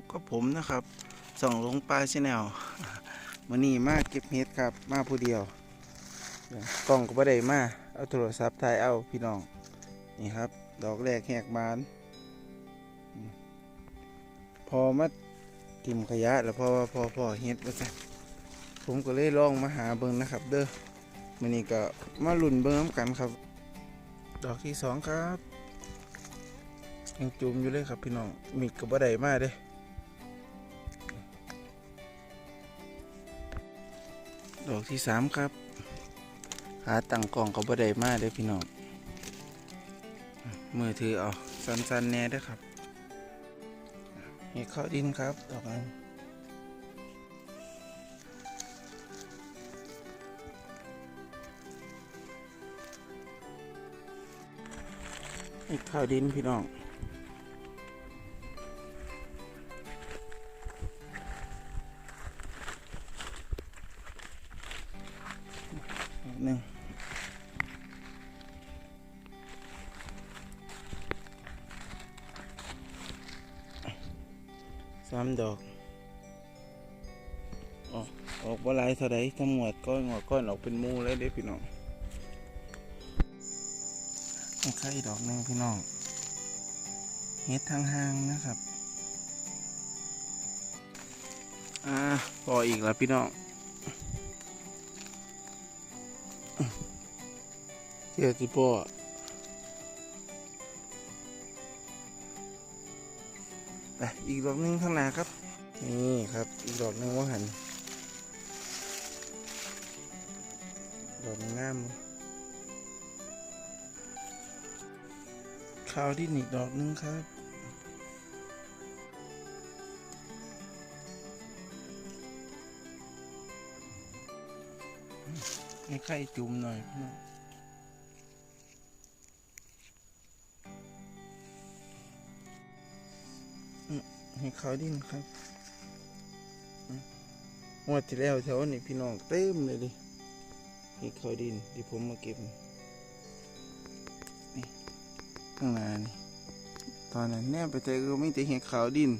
บกับผมนะครับส่องลงปลาชแนลมื่อนี้มาเก็บเห็ดครับ มาผู้เดียวกล้องก็บ่ได้มาเอาโทรศัพท์ถ่ายเอาพี่น้องนี่ครับ ดอกแรกแหกบาน พอมาทิมขยะแล้วพอพอพอเห็ดว่าซะผมก็เลยลองมาหาเบิ่งนะครับ เด้อมื่อนี้ก็มาลุ่นเบิ่งน้ำกันครับ ดอกที่สองครับยังจุ่มอยู่เลยครับพี่น้องมีกับบ่ได้มาเด้ ดอกที่สามครับ หาตั้งกล่องกับบ่ได้มาเด้อพี่น้องมือถือเอาสั้นๆแน่ด้ครับเห็ดข้าวดินครับดอกนั้นเห็ดข้าวดินพี่น้อง สามดอกออกออกบ่หลายเท่าใดทั้งหมดก้อนงอกก้อนออกเป็นมูเลยเด้พี่น้องให้ไข่ดอกหนึ่งพี่น้องเฮ็ดทางห้างนะครับ อ่าพออีกแล้วพี่น้องเจอที่พ่อ อีกดอกหนึงข้างหน้าครับ นี่ครับ อีกดอกหนึงว่าหัน ดอกงามข้าวที่อีกดอกหนึงครับให้ไข่จุ่มหน่อยพี่น้อง ให้เขาดินครับอืมงวดที่แล้วแถวนี้พี่น้องเต็มเลยดิให้เขาดินที่ผมมาเก็บนี่ข้างหน้านี่ตอนนั้นแนบไปแต่ก็ไม่แต่เห็นขาวดิน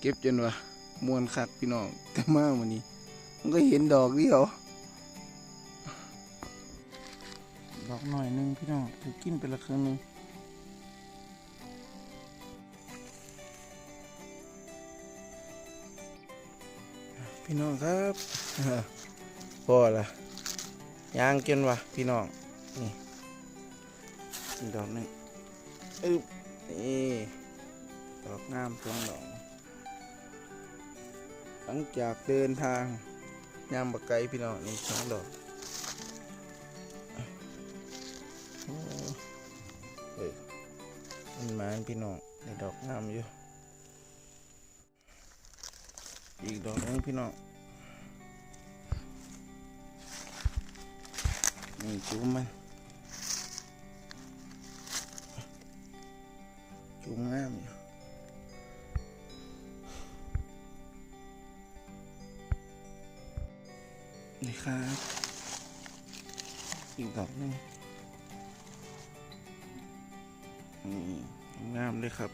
เก็บจนว่ามวนคักพี่น้องแต่มากวันนี้ มันก็เห็นดอกเดียวดอกหน่อยนึงพี่น้องถูกกินไปละครึ่งนึง พี่น้องครับพอละยางกินวะพี่น้อง นี่ดอกหนึงอึบนี่ดอกงามสองดอก หลังจากเดินทางยามบักไกลพี่น้องนี่สองดอกอ้เฮ้ยมันมานพี่น้องในดอกงามอยู่ อีกดอกนึงพี่น้องนี่จุ่มมันจุ่มงามอยู่นี่ครับอีกดอกนึงนี่งามเลยครับ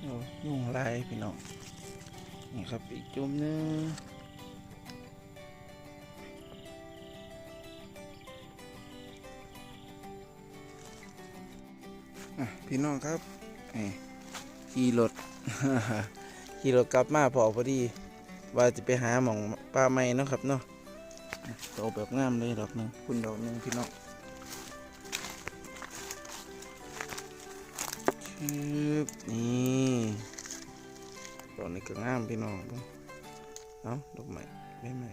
โอ้ยุ่งลายพี่น้อง นี่ครับอีกจุ่มนึงอะพี่น้องครับขี่รถขี่รถกลับมาพอพอดี ว่าจะไปหาหมองปลาไม้นะครับเนาะโตแบบงามเลยดอกหนึ่งคุณดอกหนึ่งพี่น้องชืบนี่ ดอกนี้ก็งามพี่น้องเบิ่งเอาดอกไม้ไม่ใหม่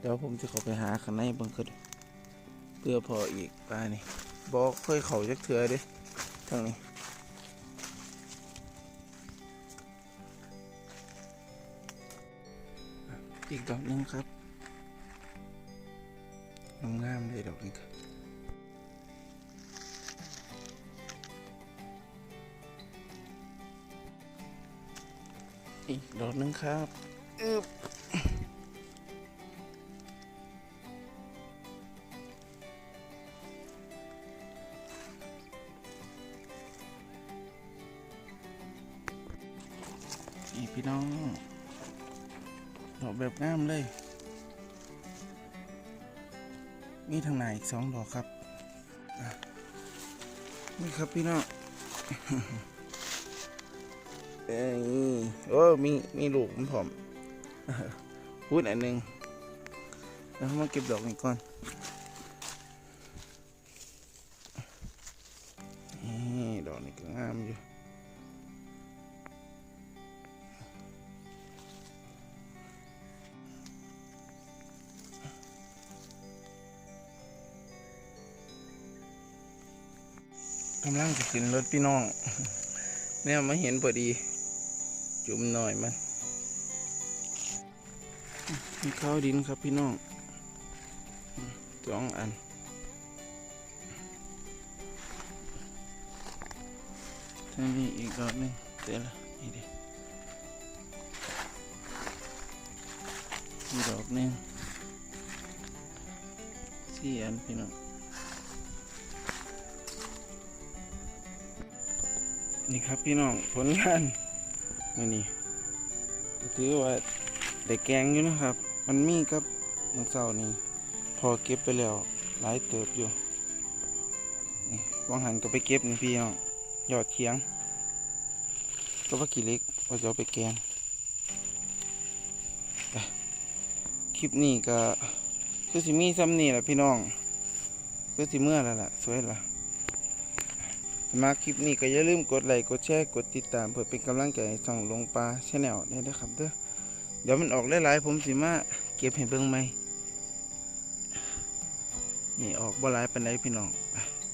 เดี๋ยวผมจะเข้าไปหาข้างในบิ่งก็ดูเพื่อพออีกปลานี่บอกเคยเขาจักเถื่อเด้ทางนี้อีกดอกหนึงครับงามๆเลยดอกนี้ครับ อีกดอกนึงครับอึบอีพี่น้อง ดอกแบบงามเลย มีทางไหนอีกสองดอกครับ นี่ครับพี่น้อง โอ้มีมีลูกมันผอมพูดอันหนึ่งแล้วมาเก็บดอกนี้ก่อนดอกนี้ก็งามอยู่กำลังจะขึ้นรถพี่น้อง เนี่ยมาเห็นพอดี จุ่มหน่อยมันมีข้าวดินครับพี่น้องสองอันถ้ามีอีกดอกหนึงเดี๋ยวละนี่ดิมีดอกหนึงสี่อันพี่น้องนี่ครับพี่น้องผลงาน มื่อนี้ถือว่าได้แกงอยู่นะครับ มันมีกับมื่อเช้านี้พอเก็บไปแล้วหลายเติบอยู่นี่วางหันก็ไปเก็บนี่พี่น้องยอดเทียงก็ว่ากี่เล็กว่าจะเอาไปแกงคลิปนี้ก็คือสิมีซ้ำนี่แหละพี่น้องคือสิเมื่อแล้วล่ะสวยล่ะ มาคลิปนี้ก็อย่าลืมกดไลค์กดแชร์กดติดตามเพื่อเป็นกำลังใจส่องลงปลาชแนลนี่นะครับเด้อเดี๋ยวมันออกหลายๆผมสิมาเก็บให้เบิ่งไหมนี่ออกบ่หลายปานใดพี่น้อง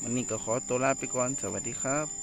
วันนี้ก็ขอตัวลาไปก่อนสวัสดีครับ